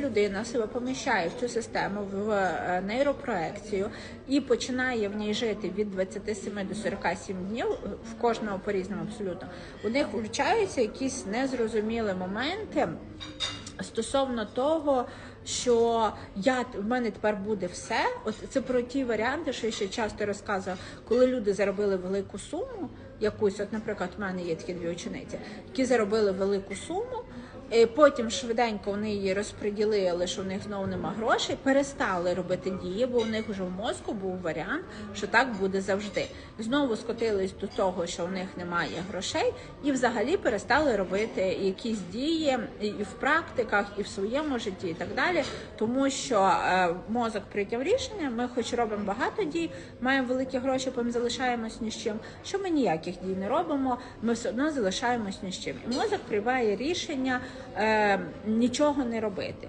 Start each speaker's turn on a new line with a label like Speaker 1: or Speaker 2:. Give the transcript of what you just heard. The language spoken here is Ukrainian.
Speaker 1: людина себе поміщає в цю систему в е, нейропроекцію і починає в ній жити від 27 до 47 днів, е, в кожного по різному абсолютно, у них включаються якісь незрозумілі моменти стосовно того, що я в мене тепер буде все. От це про ті варіанти, що я ще часто розказувала, коли люди заробили велику суму, якусь, от, наприклад, в мене є такі дві учениці, які заробили велику суму. Потім швиденько вони її розподілили, що в них знову нема грошей, перестали робити дії, бо у них вже в мозку був варіант, що так буде завжди. Знову скотились до того, що в них немає грошей, і взагалі перестали робити якісь дії і і в практиках, і в своєму житті, і так далі. Тому що е, мозок прийняв рішення, ми хоч робимо багато дій, маємо великі гроші, потім залишаємось ні з чим. Що ми ніяких дій не робимо, ми все одно залишаємось ні з чим. І мозок приймає рішення е, нічого не робити.